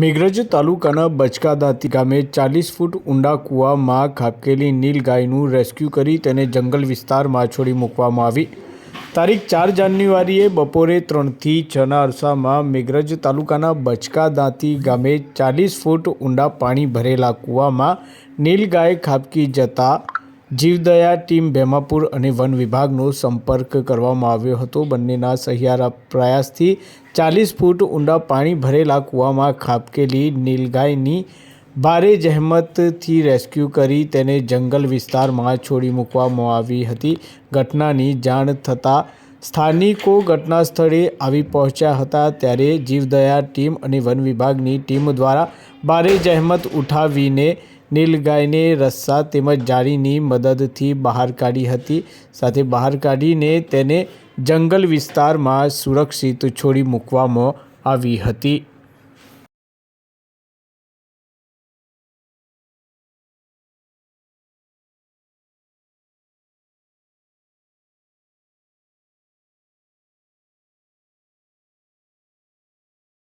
મેઘરજ તાલુકાના બચકાદાંતી ગામે ચાલીસ ફૂટ ઊંડા કૂવામાં ખાબકેલી નીલગાયનું રેસ્ક્યુ કરી તેને જંગલ વિસ્તારમાં છોડી મૂકવામાં આવી. તારીખ ચાર જાન્યુઆરીએ બપોરે ત્રણથી છના અરસામાં મેઘરજ તાલુકાના બચકાદાંતી ગામે ચાલીસ ફૂટ ઊંડા પાણી ભરેલા કૂવામાં નીલગાય ખાબકી જતા જીવદયા ટીમ ભેમાપુર અને વન વિભાગનો સંપર્ક કરવામાં આવ્યો હતો. બંનેના સહિયારા પ્રયાસથી ચાલીસ ફૂટ ઊંડા પાણી ભરેલા કૂવામાં ખાબકેલી નીલગાયની ભારે જહેમતથી રેસ્ક્યુ કરી તેને જંગલ વિસ્તારમાં છોડી મૂકવામાં આવી હતી. ઘટનાની જાણ થતાં સ્થાનિકો ઘટના સ્થળે આવી પહોંચ્યા હતા ત્યારે જીવદયા ટીમ અને વન વિભાગની ટીમ દ્વારા ભારે જહેમત ઉઠાવીને નીલગાયને રસ્સા તેમજ જાળીની મદદથી બહાર કાઢી હતી. સાથે બહાર કાઢીને તેને જંગલ વિસ્તારમાં સુરક્ષિત છોડી મૂકવામાં આવી હતી.